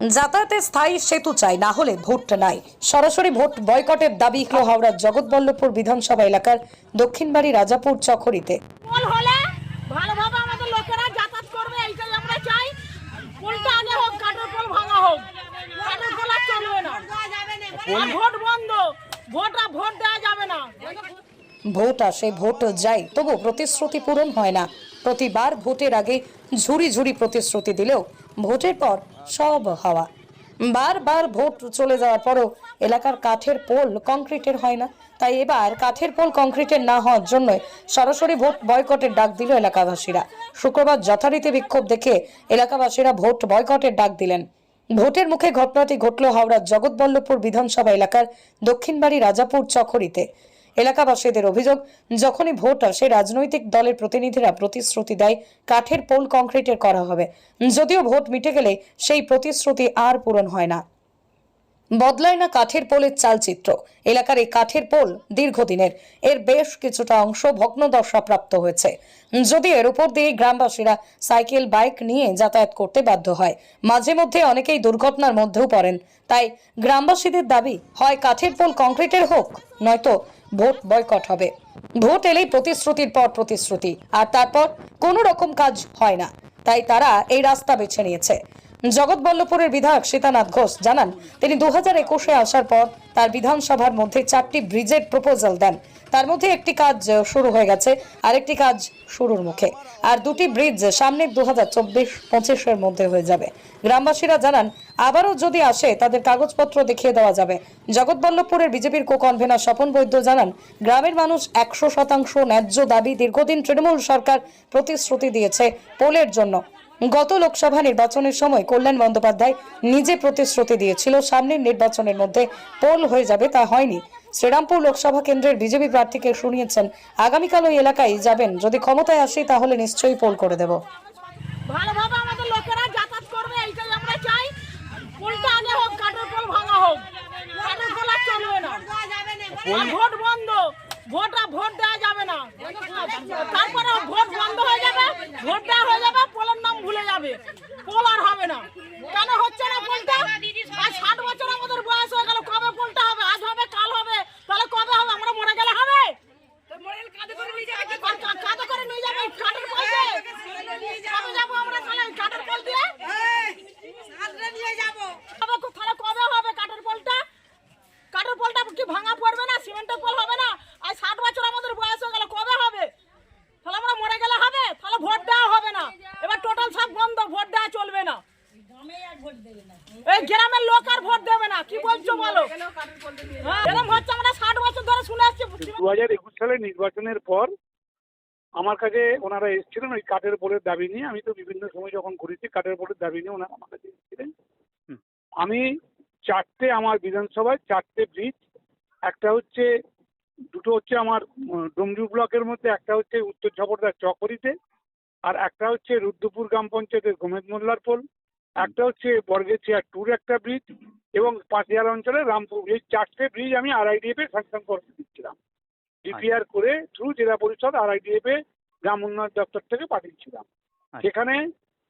যাতায়াতে স্থায়ী সেতু চাই না হলে ভোট নাই। সরাসরি ভোট বয়কটের দাবি হাওড়ার জগৎবল্লভপুর বিধানসভা এলাকার দক্ষিণবাড়ি রাজাপুর চকরিতে। পোল হলে ভালোভাবে আমাদের লোকেরা যাতায়াত করবে এইটাই আমরা চাই। পোলটা আগে হোক কাঠের পোল ভাঙা হোক। কাঠের পোল আর চলবে না। ভোট বন্ধ। ভোট ভোট দেওয়া যাবে না। ভোট আসে ভোট যায় তবু প্রতিশ্রুতি পূরণ হয় না। প্রতিবার ভোটের আগে ঝুড়ি ঝুড়ি প্রতিশ্রুতি দিলেও ভোটের পর সব হাওয়া। বারবার ভোট চলে যাওয়ার পরও এলাকার কাঠের পোল কংক্রিটের হয় না। তাই এবার কাঠের পোল কংক্রিটের না হওয়ার জন্য সরাসরি ভোট বয়কটের ডাক দিল এলাকাবাসীরা। শুক্রবার যথারীতি বিক্ষোভ দেখে এলাকাবাসীরা ভোট বয়কটের ডাক দিলেন। ভোটের মুখে ঘটনাটি ঘটল হাওড়ার জগৎবল্লভপুর বিধানসভা এলাকার দক্ষিণবাড়ি রাজাপুর চকরিতে। এলাকাবাসীদের অভিযোগ, যখনই ভোট আসে, রাজনৈতিক দলের প্রতিনিধিরা প্রতিশ্রুতি দেয়, কাঠের পোল কংক্রিটের করা হবে। যদিও ভোট মিটে গেলে সেই প্রতিশ্রুতি আর পূরণ হয় না। বদলায় না কাঠের পোলের চালচিত্র। এলাকার এই কাঠের পোল দীর্ঘদিনের। এর বেশ কিছুটা অংশ ভগ্নদশা প্রাপ্ত হয়েছে। যদি এর উপর দিয়ে গ্রামবাসীরা সাইকেল, বাইক নিয়ে যাতায়াত করতে বাধ্য হয়। মাঝে মধ্যে অনেকেই দুর্ঘটনার মধ্যেও পড়েন। তাই গ্রামবাসীদের দাবি, হয় কাঠের পোল কংক্রিটের হোক, নয়তো ভোট বয়কট হবে। ভোট এলেই প্রতিশ্রুতির পর প্রতিশ্রুতি, আর তারপর কোনো রকম কাজ হয় না। তাই তারা এই রাস্তা বেছে নিয়েছে। জগৎবল্লভপুরের বিধায়ক সীতানাথ ঘোষ জানান, তিনি দু হাজার একুশে আসার পর তার বিধানসভার মধ্যে চারটি ব্রিজের প্রপোজাল দেন। তার মধ্যে একটি কাজ শুরু হয়ে গেছে, আরেকটি কাজ শুরুর মুখে। আর দুটি ব্রিজ সামনের দু হাজার চব্বিশ পঁচিশের মধ্যে হয়ে যাবে। গ্রামবাসীরা জানান, আবারও যদি আসে, তাদের কাগজপত্র দেখিয়ে দেওয়া যাবে। জগৎবল্লভপুরের বিজেপির কো কনভেনার স্বপন বৈদ্য জানান, গ্রামের মানুষ একশো শতাংশ ন্যায্য দাবি দীর্ঘদিন তৃণমূল সরকার প্রতিশ্রুতি দিয়েছে পোলের জন্য। গত লোকসভা নির্বাচনের সময় কল্যাণ বন্দ্যোপাধ্যায় নিজে প্রতিশ্রুতি দিয়েছিল, সামনের নির্বাচনের মধ্যে পোল হয়ে যাবে তা হয়নি। শ্রীরামপুর লোকসভা কেন্দ্রের বিজেপি প্রার্থীকে শুনিয়েছেন, আগামীকাল ওই এলাকায় যাবেন, যদি ক্ষমতায় আসি তাহলে নিশ্চয়ই পোল করে দেব। ভোট বন্ধ। ভোট ভোট দেওয়া যাবে না। তারপরে ভোট বন্ধ হয়ে যাবে, ভোট দেওয়া হয়ে যাবে নাম ভুলে যাবে। পোল আর হবে না। কেন হচ্ছে না পোলটা আজ ষাট বছর আমাদের বয়স হয়ে গেল কবে পোলটা হবে আজ হবে কাল হবে তাহলে কবে হবে আমরা মরে গেলে হবে আর কা- কাঁধে করে নিয়ে যাবে কাঠের পোল দিয়ে কবে যাব আমরা তাহলে কাঠের পোল দিয়ে কবে কো- তাহলে কবে হবে কাঠের পোলটা কাঠের পোলটা কি ভাঙা পড়বে না সিমেন্টের পোল হবে না আর ষাট বছর আমাদের বয়স হয়ে গেল কবে হবে তাহলে আমরা মরে গেলে হবে তাহলে ভোট দেওয়া হবে না এবার টোটাল সব বন্ধ ভোট দেওয়া চলবে না এই গ্রামের লোক আর ভোট দেবে না কি বলছো বলো? হ্যাঁ, এরকম হচ্ছে আমরা ষাট বছর ধরে শুনে আসছি দু হাজার একুশ সালের নির্বাচনের পর আমার কাছে ওনারা এসেছিলেন ওই কাঠের বোর্ডের দাবি নিয়ে। আমি তো বিভিন্ন সময় যখন ঘুরেছি কাঠের বোর্ডের দাবি নিয়ে ওনারা আমার কাছে এসেছিলেন আমি চারটে আমার বিধানসভায় চারটে ব্রিজ একটা হচ্ছে দুটো হচ্ছে আমার উম, ব্লকের মধ্যে একটা হচ্ছে উত্তর ঝপরদার চকরিতে আর একটা হচ্ছে রুদ্রপুর গ্রাম পঞ্চায়েতের গোমেদ মোল্লার পোল। একটা হচ্ছে বর্গেছিয়া টুর একটা ব্রিজ এবং পাটিয়ালা অঞ্চলের রামপুর এই চারটে ব্রিজ আমি আরআইডিএফ এ স্যাংশন করে দিচ্ছিলাম। ডিপিআর করে থ্রু জেলা পরিষদ আরআইডিএফ এ গ্রাম উন্নয়ন দপ্তর থেকে পাঠিয়েছিলাম। সেখানে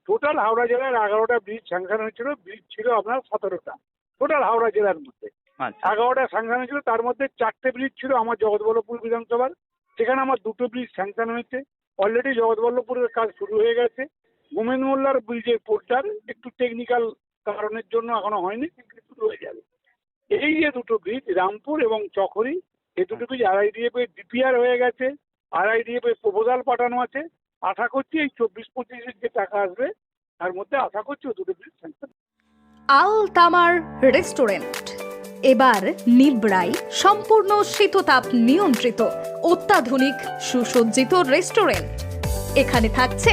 টোটাল হাওড়া জেলার এগারোটা ব্রিজ স্যাংশন হয়েছিল ব্রিজ ছিল আপনার সতেরোটা। টোটাল হাওড়া জেলার মধ্যে। আচ্ছা। এগারোটা স্যাংশন হয়েছিল তার মধ্যে চারটে ব্রিজ ছিল আমার জগৎবল্লভপুর বিধানসভার। সেখানে আমার দুটো ব্রিজ স্যাংশন হয়েছে। অলরেডি জগৎবল্লভপুরের কাজ শুরু হয়ে গেছে। গোমেন মোল্লার ব্রিজের পোর্টার একটু টেকনিক্যাল কারণের জন্য এখনও হয়নি, কিন্তু হয়ে যাবে। এই যে দুটো ব্রিজ রামপুর এবং চকরি এই দুটো ব্রিজ আরআইডিএফ এর ডিপিআর হয়ে গেছে আরআইডিএফ এর প্রপোজাল পাঠানো আছে। আশা করছি এই চব্বিশ পঁচিশের যে টাকা আসবে, তার মধ্যে আশা করছি দুটো ব্রিজ স্যাংশন আল তামার রেস্টুরেন্ট। এবার নিবড়াই সম্পূর্ণ শীততাপ নিয়ন্ত্রিত, অত্যাধুনিক, সুসজ্জিত রেস্টুরেন্ট। এখানে থাকছে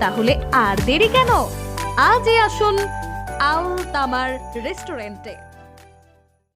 তাহলে আর দেরি কেন? আজই আসুন আল তামার রেস্টুরেন্টে।